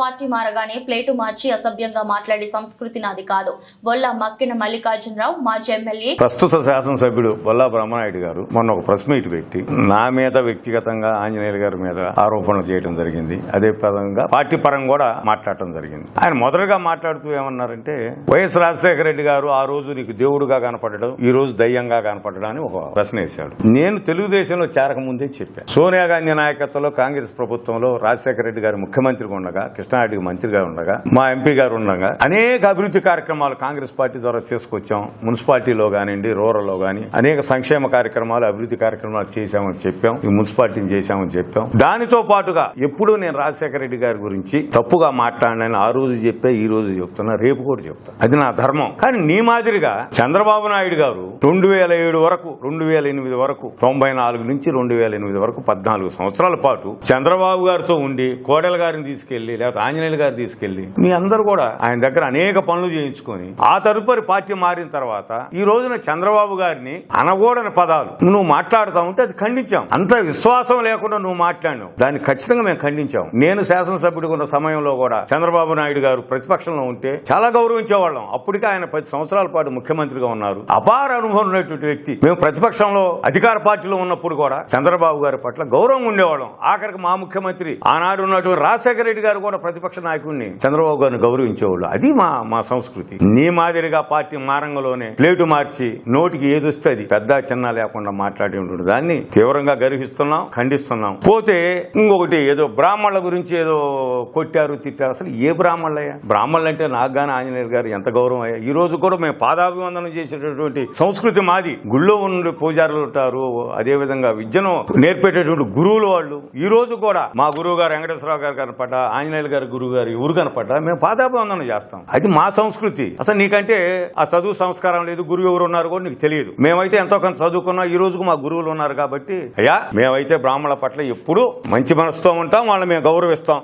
Party మారగానే plate మార్చి అసభ్యంగా మాట్లాడే సంస్కృతి నాది కాదు. బొల్ల మక్కిన మల్లికార్జునరావు మాజీ ఎమ్మెల్యే. ప్రస్తుత శాసనసభ్యుడు బొల్లా బ్రహ్మనాయుడు గారు మొన్న ఒక ప్రెస్ మీట్ పెట్టి నా మీద వ్యక్తిగతంగా ఆంజనేయులు గారి మీద ఆరోపణలు చేయడం జరిగింది. అదే పరంగా పార్టీ పరంగా కూడా మాట్లాడటం జరిగింది. ఆయన మొదలుగా మాట్లాడుతూ ఏమన్నారంటే వైఎస్ రాజశేఖర రెడ్డి గారు ఆ రోజు నీకు దేవుడుగా కనపడడం ఈ రోజు దయ్యంగా కనపడడం అని ఒక ప్రశ్న వేశాడు. నేను తెలుగుదేశంలో చేరక ముందే చెప్పాను సోనియా గాంధీ నాయకత్వంలో కాంగ్రెస్ ప్రభుత్వంలో రాజశేఖర రెడ్డి గారు ముఖ్యమంత్రిగా ఉండగా కృష్ణారెడ్డికి మంత్రిగా ఉండగా మా ఎంపీ గారు ఉండగా అనేక అభివృద్ధి కార్యక్రమాలు కాంగ్రెస్ పార్టీ ద్వారా తీసుకొచ్చాం. మున్సిపాలిటీలో కానివ్వండి రూరల్లో కానీ అనేక సంక్షేమ కార్యక్రమాలు అభివృద్ధి కార్యక్రమాలు చేశామని చెప్పాం. ఈ మున్సిపాలిటీని చేశామని చెప్పాం. దానితో పాటుగా ఎప్పుడూ నేను రాజశేఖర రెడ్డి గారి గురించి తప్పుగా మాట్లాడినని ఆ రోజు చెప్పే ఈ రోజు చెప్తున్నా రేపు కూడా చెప్తా. అది నా ధర్మం. కానీ నీ మాదిరిగా చంద్రబాబు నాయుడు గారు రెండు వేల ఏడు వరకు రెండు వేల ఎనిమిది వరకు తొంభై నాలుగు నుంచి రెండు వేల ఎనిమిది వరకు పద్నాలుగు సంవత్సరాల పాటు చంద్రబాబు గారితో ఉండి కోడెల గారిని తీసుకెళ్ళి లేకపోతే ఆంజనేయులు గారు తీసుకెళ్ళి మీ అందరూ కూడా ఆయన దగ్గర అనేక పనులు చేయించుకొని ఆ తదుపరి పార్టీ మారిన తర్వాత ఈ రోజున చంద్రబాబు గారిని అనగూడని పదాలు నువ్వు మాట్లాడుతా ఉంటే అది ఖండించాం. అంత విశ్వాసం లేకుండా నువ్వు మాట్లాడినావు. దాన్ని ఖచ్చితంగా మేము ఖండించాం. నేను శాసనసభ్యుడిగా ఉన్న సమయంలో కూడా చంద్రబాబు నాయుడు గారు ప్రతిపక్షంలో ఉంటే చాలా గౌరవించేవాళ్ళం. అప్పటికే ఆయన పది సంవత్సరాల పాటు ముఖ్యమంత్రిగా ఉన్నారు. అపార అనుభవం ఉన్నటువంటి వ్యక్తి. మేము ప్రతిపక్షంలో అధికార పార్టీలో ఉన్నప్పుడు కూడా చంద్రబాబు గారి పట్ల గౌరవం ఉండేవాళ్ళం. ఆఖరికి మా ముఖ్యమంత్రి ఆనాడు ఉన్నటువంటి రాజశేఖర రెడ్డి గారు కూడా ప్రతిపక్ష నాయకుడిని చంద్రబాబు గారిని గౌరవించేవాళ్ళు. అది మా మా సంస్కృతి. నీ మాదిరిగా పార్టీ మారంగలోనే ప్లేటు మార్చి నోటికి ఏదొస్తే అది పెద్ద చిన్న లేకుండా మాట్లాడి ఉంటుంది దాన్ని తీవ్రంగా గర్హిస్తున్నాం ఖండిస్తున్నాం. పోతే ఇంకొకటి ఏదో బ్రాహ్మణుల గురించి ఏదో కొట్టారు తిట్టారు. అసలు ఏ బ్రాహ్మణులయ్యా? బ్రాహ్మణులు అంటే నాకు గాని ఆంజనేయులు గారు ఎంత గౌరవం అయ్యా. ఈ రోజు కూడా మేము పాదాభివందనం చేసేటటువంటి సంస్కృతి మాది. గుళ్ళో ఉండే పూజారులు ఉంటారు అదే విధంగా విద్యను నేర్పేటటువంటి గురువులు వాళ్ళు. ఈ రోజు కూడా మా గురువు గారు వెంకటేశ్వరరావు గారు ఆంజనేయ ఆంజనేయులు గారి గురువు గారు ఎవరు కనపడ్డా మేము పాదాభివందనం చేస్తాం. అది మా సంస్కృతి. అసలు నీకంటే ఆ చదువు సంస్కారం లేదు గురువు ఎవరు ఉన్నారు కూడా నీకు తెలియదు. మేమైతే ఎంతో కొంత చదువుకున్నా ఈ రోజుకు మా గురువులు ఉన్నారు కాబట్టి అయ్యా మేమైతే బ్రాహ్మణుల పట్ల ఎప్పుడు మంచి మనసుతో ఉంటాం వాళ్ళని మేము గౌరవిస్తాం.